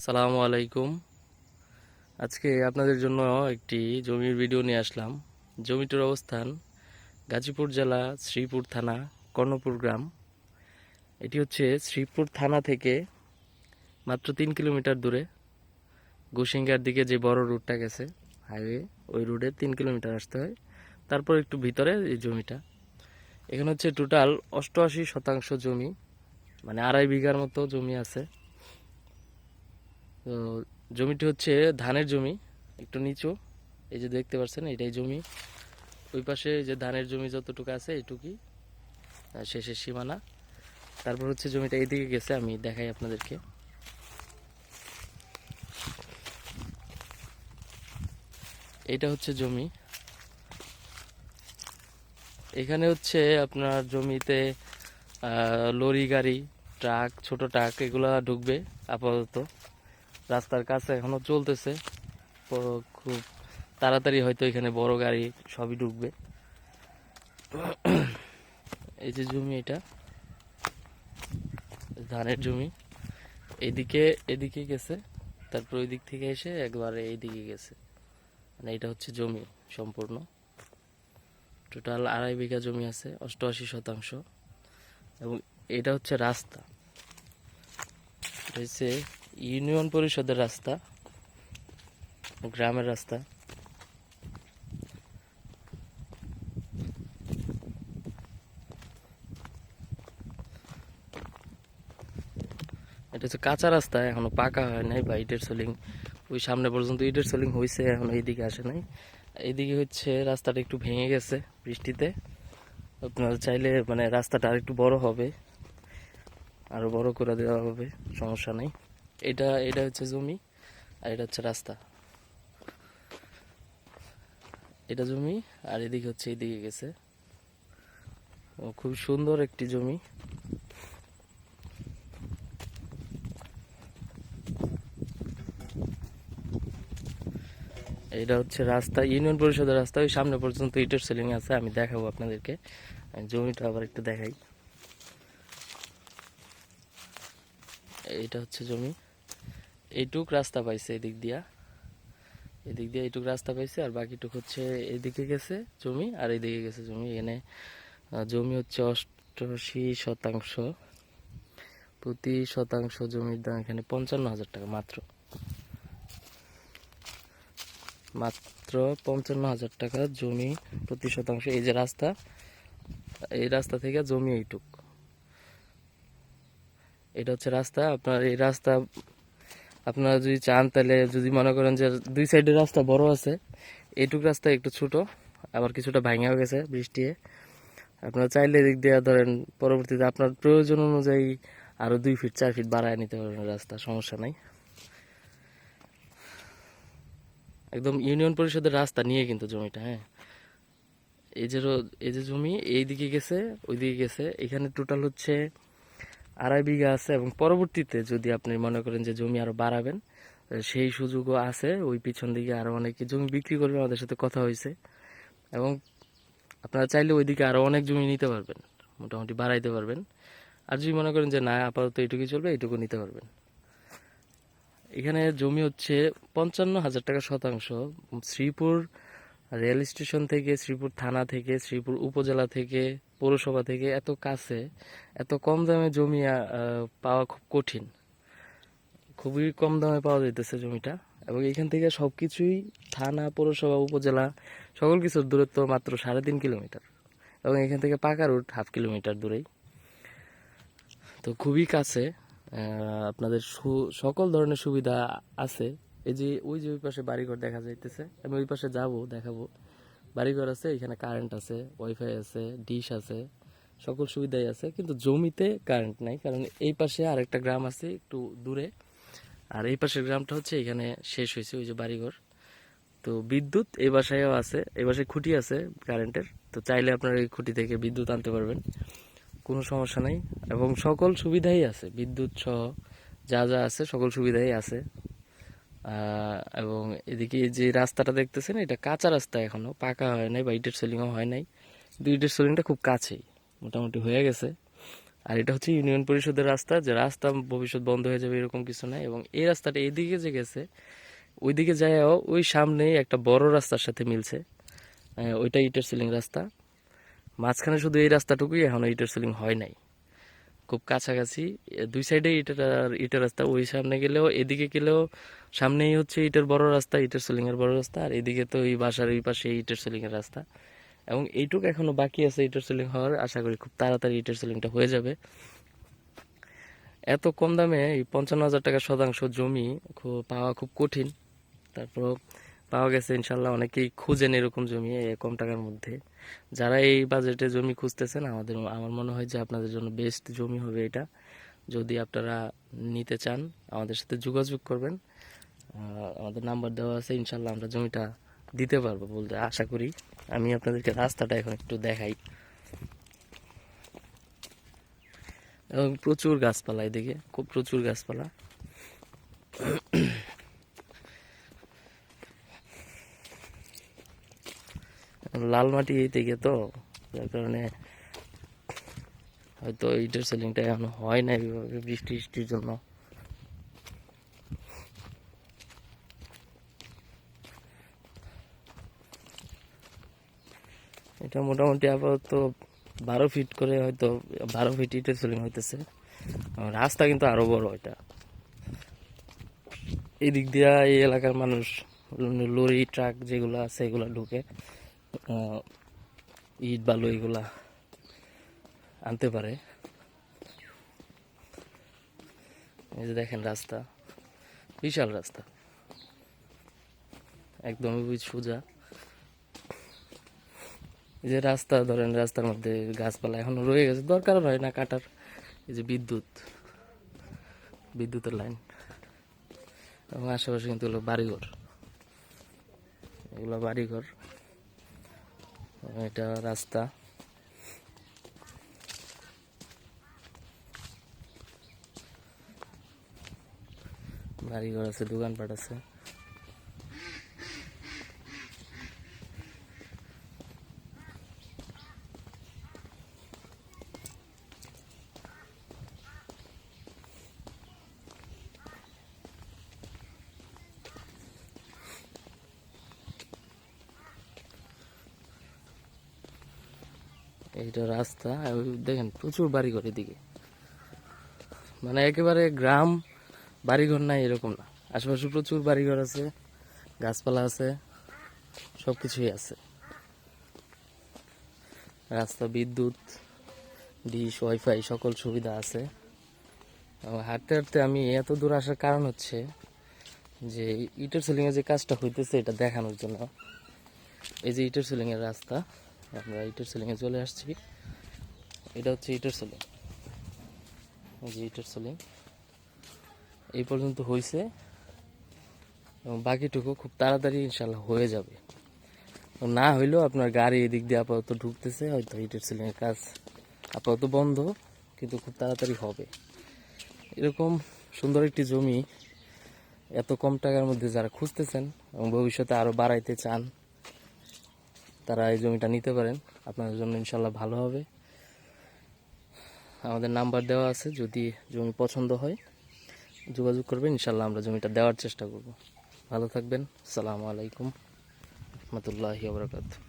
আসসালামু আলাইকুম। আজকে আপনাদের জন্য একটি জমির ভিডিও নিয়ে আসলাম। জমিটির অবস্থান গাজীপুর জেলা শ্রীপুর থানা, কর্ণপুর গ্রাম। এটি হচ্ছে শ্রীপুর থানা থেকে মাত্র তিন কিলোমিটার দূরে। গোসিঙ্গার দিকে যে বড় রুটটা গেছে, হাইওয়ে, ওই রুটে তিন কিলোমিটার আসতে হয়। তারপর একটু ভিতরে এই জমিটা। এখানে হচ্ছে টোটাল অষ্টআশি শতাংশ জমি মানে আড়াই বিঘার মতো জমি আছে। তো জমিটি হচ্ছে ধানের জমি, একটু নিচু। এই যে দেখতে পাচ্ছেন, এটাই জমি। ওই পাশে যে ধানের জমি যতটুকু আছে এইটুকুই আর শেষের সীমানা। তারপর হচ্ছে জমিটা এইদিকে গেছে, আমি দেখাই আপনাদেরকে। এইটা হচ্ছে জমি। এখানে হচ্ছে আপনার জমিতে লরি, গাড়ি, ট্রাক, ছোট ট্রাক, এগুলা ঢুকবে আপাতত। রাস্তার কাছে এখনও চলতেছে। খুব তাড়াতাড়ি হয়তো এখানে বড় গাড়ি সবই ঢুকবে। এই যে জমি এটা, ধানের জমি। এদিকে এদিকে গেছে, তারপর ওই দিক থেকে এসে একবারে এইদিকে গেছে। মানে এটা হচ্ছে জমি সম্পূর্ণ। টোটাল আড়াই বিঘা জমি আছে, অষ্টআশি শতাংশ। এবং এটা হচ্ছে রাস্তা। এটা হচ্ছে ইউনিয়ন পরিষদের রাস্তা, গ্রামের রাস্তা। এটা হচ্ছে কাঁচা রাস্তা, এখনও পাকা হয় নাই বা ইটের সোলিং। ওই সামনে পর্যন্ত ইটের সোলিং হয়েছে এখন এইদিকে আসে নাই। এইদিকে হচ্ছে রাস্তাটা একটু ভেঙে গেছে বৃষ্টিতে। আপনারা চাইলে মানে রাস্তাটা আর একটু বড় হবে। আরও বড় করে দেওয়া হবে, সমস্যা নেই। এটা এটা হচ্ছে জমি, আর এটা হচ্ছে রাস্তা। এটা জমি, আর এদিকে হচ্ছে এদিকে গেছে। ও, খুব সুন্দর একটি জমি। এটা হচ্ছে রাস্তা, ইউনিয়ন পরিষদের রাস্তা। ওই সামনে পর্যন্ত ইটের সেলিং আছে, আমি দেখাবো আপনাদেরকে। জমিটা আবার একটু দেখাই। এটা হচ্ছে জমি। এইটুক রাস্তা পাইছে এদিক দিয়া। এদিক দিয়ে এইটুক রাস্তা পাইছে আর বাকিটুক হচ্ছে এদিকে গেছে জমি আর এদিকে গেছে জমি। এখানে জমি হচ্ছে অষ্টআশি শতাংশ। প্রতি শতাংশ জমির দাম এখানে পঞ্চান্ন হাজার টাকা মাত্র। মাত্র পঞ্চান্ন হাজার টাকা জমি প্রতি শতাংশ। এই যে রাস্তা, এই রাস্তা থেকে জমি এইটুক। এটা হচ্ছে রাস্তা। আপনার এই রাস্তা আপনারা যদি চান তাহলে যদি মনে করেন যে দুই সাইডের রাস্তা বড় আছে, এইটুক রাস্তা একটু ছোট, আবার কিছুটা ভাঙাও গেছে বৃষ্টিতে আপনারা চাইলে এদিক দিয়ে ধরেন পরবর্তীতে আপনার প্রয়োজন অনুযায়ী আরও দুই ফিট চার ফিট বাড়ায় নিতে পারবেন রাস্তা, সমস্যা নাই। একদম ইউনিয়ন পরিষদের রাস্তা নিয়ে কিন্তু জমিটা হ্যাঁ। এই যে এই যে জমি এই দিকে গেছে ওই দিকে গেছে। এখানে টোটাল হচ্ছে আড়াই বিঘা আছে এবং পরবর্তীতে যদি আপনি মনে করেন যে জমি আরও বাড়াবেন সেই সুযোগও আছে। ওই পিছন দিকে আরও অনেকে জমি বিক্রি করবে, আমাদের সাথে কথা হয়েছে। এবং আপনারা চাইলে ওইদিকে আরও অনেক জমি নিতে পারবেন, মোটামুটি বাড়াইতে পারবেন। আর যদি মনে করেন যে না, আপাতত এইটুকুই চলবে, এইটুকু নিতে পারবেন। এখানে জমি হচ্ছে পঞ্চান্ন হাজার টাকা শতাংশ। শ্রীপুর রেল স্টেশন থেকে, শ্রীপুর থানা থেকে, শ্রীপুর উপজেলা থেকে পৌরসভা থেকে এত কাছে, এত কম দামে জমি পাওয়া খুব কঠিন। খুবই কম দামে পাওয়া যাইতেছে জমিটা এবং এখান থেকে সবকিছুই থানা, পৌরসভা, উপজেলা, সকল কিছুর দূরত্ব মাত্র সাড়ে তিন কিলোমিটার এবং এখান থেকে পাকা রুট হাফ কিলোমিটার দূরেই। তো খুবই কাছে আপনাদের সকল ধরনের সুবিধা আছে। এই যে, ওই যে ওই পাশে বাড়িঘর দেখা যাইতেছে, আমি ওই পাশে যাব, দেখাবো। বাড়িঘর আছে, এখানে কারেন্ট আছে ওয়াইফাই আছে ডিশ আছে, সকল সুবিধাই আছে, কিন্তু জমিতে কারেন্ট নাই, কারণ এই পাশে আরেকটা গ্রাম আছে, একটু দূরে। আর এই পাশের গ্রামটা হচ্ছে এখানে শেষ হয়েছে, ওই যে বাড়িঘর। তো বিদ্যুৎ এই বাসায়ও আছে এই বাসায় খুঁটি আছে কারেন্টের তো চাইলে আপনারা এই খুঁটি থেকে বিদ্যুৎ আনতে পারবেন, কোনো সমস্যা নাই। এবং সকল সুবিধাই আছে, বিদ্যুৎ সহ যা যা আছে, সকল সুবিধাই আছে। এবং এদিকে যে রাস্তাটা দেখতেছেন, এটা কাঁচা রাস্তা এখনও পাকা হয় নাই বা ইটের সেলিংও হয় নাই। কিন্তু ইটের সেলিংটা খুব কাছেই, মোটামুটি হয়ে গেছে। আর এটা হচ্ছে ইউনিয়ন পরিষদের রাস্তা, যে রাস্তা ভবিষ্যৎ বন্ধ হয়ে যাবে এরকম কিছু নাই এবং এই রাস্তাটা এইদিকে যে গেছে, ওইদিকে যায়ও ওই সামনেই একটা বড় রাস্তার সাথে মিলছে। ওইটা ইটের সিলিং রাস্তা। মাঝখানে শুধু এই রাস্তাটুকুই এখনও ইটের সিলিং হয় নাই। খুব কাছাকাছি। দুই সাইডে ইটের আর ইটের রাস্তা, ওই সামনে গেলেও, এদিকে গেলেও সামনেই হচ্ছে ইটের বড় রাস্তা, ইটের সিলিং এর বড় রাস্তা, আর এদিকে তো এই বাসার ওই পাশে ইটের সিলিং এর রাস্তা। এবং এইটুকু এখনও বাকি আছে ইটের সিলিং হওয়ার, আশা করি খুব তাড়াতাড়ি ইটের সিলিংটা হয়ে যাবে। এত কম দামে এই পঞ্চান্ন হাজার টাকা শতাংশ জমি খুব পাওয়া খুব কঠিন। তারপর পাওয়া গেছে ইনশাল্লাহ। অনেকেই খুঁজেন এরকম জমি কম টাকার মধ্যে। যারা এই বাজেটে জমি খুঁজতেছেন, আমাদের, আমার মনে হয় যে আপনাদের জন্য বেস্ট জমি হবে এটা। যদি আপনারা নিতে চান, আমাদের সাথে যোগাযোগ করবেন। আমাদের নাম্বার দেওয়া আছে, ইনশাল্লাহ আমরা জমিটা দিতে পারব বলতে আশা করি। আমি আপনাদেরকে রাস্তাটা এখন একটু দেখাই। এবং প্রচুর গাছপালা এদিকে, খুব প্রচুর গাছপালা। লাল মাটি থেকে তো, যার কারণে হয়তো ইটের সেলিংটা এখনও হয় না এইভাবে বৃষ্টি বৃষ্টির জন্য। এটা মোটামুটি আপাতত বারো ফিট করে হয়তো, বারো ফিট ইটের সেলিং হইতেছে। রাস্তা কিন্তু আরও বড় এটা। এদিক দিক দিয়া এই এলাকার মানুষ, লরি, ট্রাক যেগুলো আছে, এগুলো ঢুকে। ইট বালু এগুলা আনতে পারে। এই যে দেখেন রাস্তা, বিশাল রাস্তা। একদমই সোজা। এই যে রাস্তা, ধরেন রাস্তার মধ্যে গাছপালা এখনও রয়ে গেছে। দরকার হয় না কাটার। এই যে বিদ্যুৎ, বিদ্যুতের লাইন। এবং আশেপাশে কিন্তু হলো বাড়িঘর। এগুলো বাড়িঘর। এটা রাস্তা। বাড়িঘর আছে দোকানপাট আছে। এইটা রাস্তা দেখেন প্রচুর বাড়িঘর এদিকে। মানে একেবারে গ্রাম, বাড়িঘর নাই এরকম না। আশেপাশে প্রচুর বাড়িঘর আছে, গাছপালা আছে সব কিছুই আছে। রাস্তা, বিদ্যুৎ, ডিশ, ওয়াইফাই, সকল সুবিধা আছে। হাঁটতে হাঁটতে আমি এত দূর আসার কারণ হচ্ছে যে ইটের সিলিংয়ে যে কাজটা হইতেছে এটা দেখানোর জন্য। এই যে ইটের সিলিংয়ের রাস্তা আমরা ইটের সিলিংয়ে চলে আসছি। এটা হচ্ছে ইটের সিলিং যে ইটের সিলিং এই পর্যন্ত হয়েছে এবং বাকিটুকু খুব তাড়াতাড়ি ইনশাল্লাহ হয়ে যাবে। না হইলেও আপনার গাড়ি এদিক দিয়ে আপাতত ঢুকতেছে, হয়তো ইটের সিলিংয়ের কাজ আপাতত বন্ধ, কিন্তু খুব তাড়াতাড়ি হবে। এরকম সুন্দর একটি জমি, এত কম টাকার মধ্যে যারা খুঁজতেছেন এবং ভবিষ্যতে আরও বাড়াইতে চান তারা এই জমিটা নিতে পারেন। আপনাদের জন্য ইনশাল্লাহ ভালো হবে। আমাদের নাম্বার দেওয়া আছে, যদি জমি পছন্দ হয়, যোগাযোগ করবেন ইনশাল্লাহ আমরা জমিটা দেওয়ার চেষ্টা করব। ভালো থাকবেন। আসসালামু আলাইকুম। রহমতুল্লাহি বরকাত